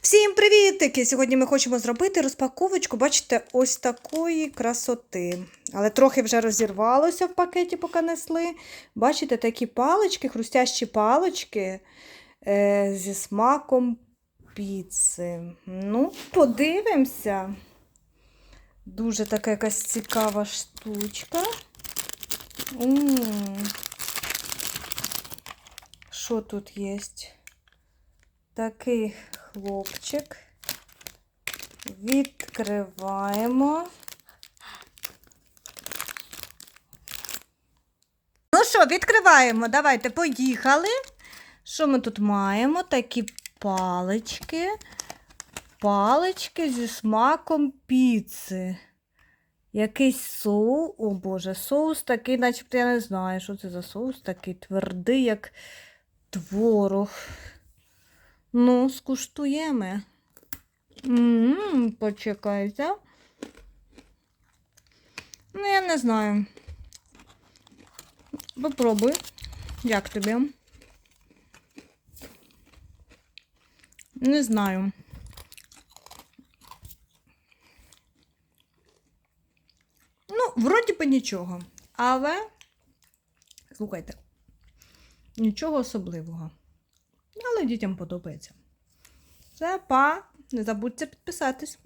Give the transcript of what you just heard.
Всім привітики! Сьогодні ми хочемо зробити розпаковочку, бачите, ось такої красоти. Але трохи вже розірвалося в пакеті, поки несли. Бачите, такі палички, хрустящі палички е, зі смаком піци. Ну, подивимося. Дуже така якась цікава штучка. Що тут є? Такий хлопчик. Відкриваємо. Ну що, відкриваємо. Давайте, поїхали. Що ми тут маємо? Такі палички. Палички зі смаком піци. Якийсь соус, о Боже, соус такий, начебто я не знаю, що це за соус такий твердий, як творог. Ну, скуштуємо. М, Почекайте. Ну, я не знаю. Попробуй. Як тобі? Не знаю. Ну, вроді би нічого. Але, слухайте, нічого особливого. Але дітям подобається. Це па. Не забудьте підписатись.